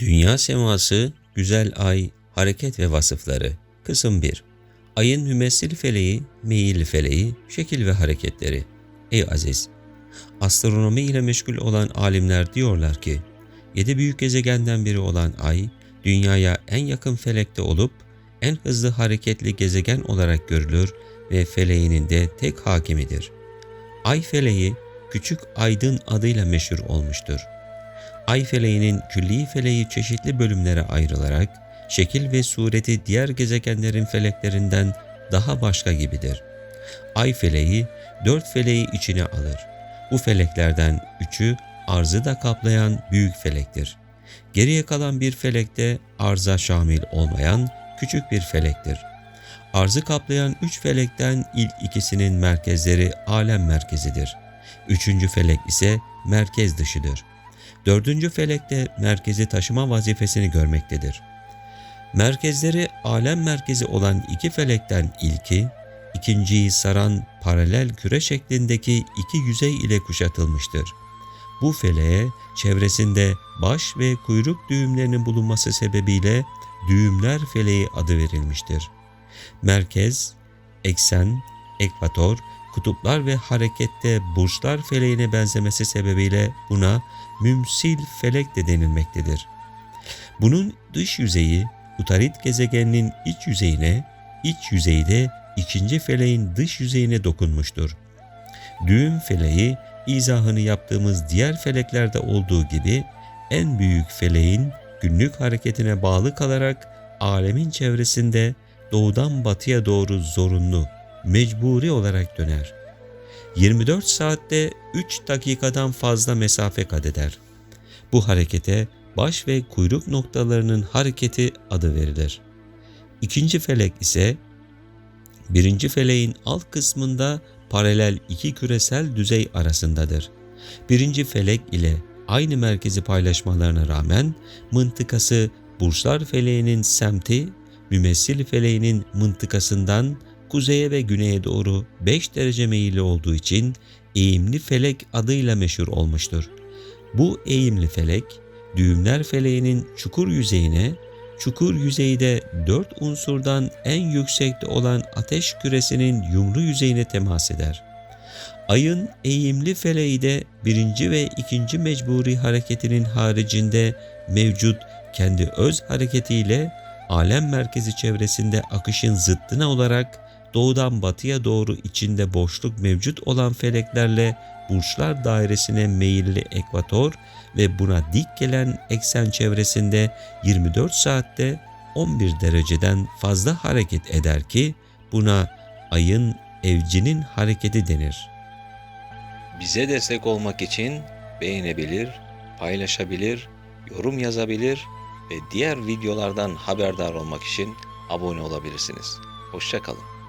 Dünya seması, güzel ay, hareket ve vasıfları. Kısım 1. Ayın mümessil feleği, meyil feleği, şekil ve hareketleri. Ey aziz! Astronomi ile meşgul olan alimler diyorlar ki, yedi büyük gezegenden biri olan ay, dünyaya en yakın felekte olup, en hızlı hareketli gezegen olarak görülür ve feleğinin de tek hakimidir. Ay feleği, küçük aydın adıyla meşhur olmuştur. Ay feleğinin külli feleği çeşitli bölümlere ayrılarak şekil ve sureti diğer gezegenlerin feleklerinden daha başka gibidir. Ay feleği dört feleği içine alır. Bu feleklerden üçü arzı da kaplayan büyük felektir. Geriye kalan bir felekte arza şamil olmayan küçük bir felektir. Arzı kaplayan üç felekten ilk ikisinin merkezleri alem merkezidir. Üçüncü felek ise merkez dışıdır. Dördüncü felekte merkezi taşıma vazifesini görmektedir. Merkezleri alem merkezi olan iki felekten ilki, ikinciyi saran paralel küre şeklindeki iki yüzey ile kuşatılmıştır. Bu feleğe çevresinde baş ve kuyruk düğümlerinin bulunması sebebiyle düğümler feleği adı verilmiştir. Merkez, eksen, ekvator, kutuplar ve harekette burçlar feleğine benzemesi sebebiyle buna mümsil felek de denilmektedir. Bunun dış yüzeyi Utarit gezegeninin iç yüzeyine, iç yüzeyde ikinci feleğin dış yüzeyine dokunmuştur. Düğüm feleği izahını yaptığımız diğer feleklerde olduğu gibi en büyük feleğin günlük hareketine bağlı kalarak alemin çevresinde doğudan batıya doğru zorunlu, mecburi olarak döner. 24 saatte 3 dakikadan fazla mesafe kat eder. Bu harekete baş ve kuyruk noktalarının hareketi adı verilir. İkinci felek ise birinci feleğin alt kısmında paralel iki küresel düzey arasındadır. Birinci felek ile aynı merkezi paylaşmalarına rağmen mıntıkası burçlar feleğinin semti, mümessil feleğinin mıntıkasından kuzeye ve güneye doğru 5 derece meyilli olduğu için eğimli felek adıyla meşhur olmuştur. Bu eğimli felek, düğümler feleğinin çukur yüzeyine, çukur yüzeyde dört unsurdan en yüksekte olan ateş küresinin yumru yüzeyine temas eder. Ayın eğimli feleği de birinci ve ikinci mecburi hareketinin haricinde mevcut kendi öz hareketiyle alem merkezi çevresinde akışın zıttına olarak doğudan batıya doğru içinde boşluk mevcut olan feleklerle burçlar dairesine meyilli ekvator ve buna dik gelen eksen çevresinde 24 saatte 11 dereceden fazla hareket eder ki buna ayın evcinin hareketi denir. Bize destek olmak için beğenebilir, paylaşabilir, yorum yazabilir ve diğer videolardan haberdar olmak için abone olabilirsiniz. Hoşçakalın.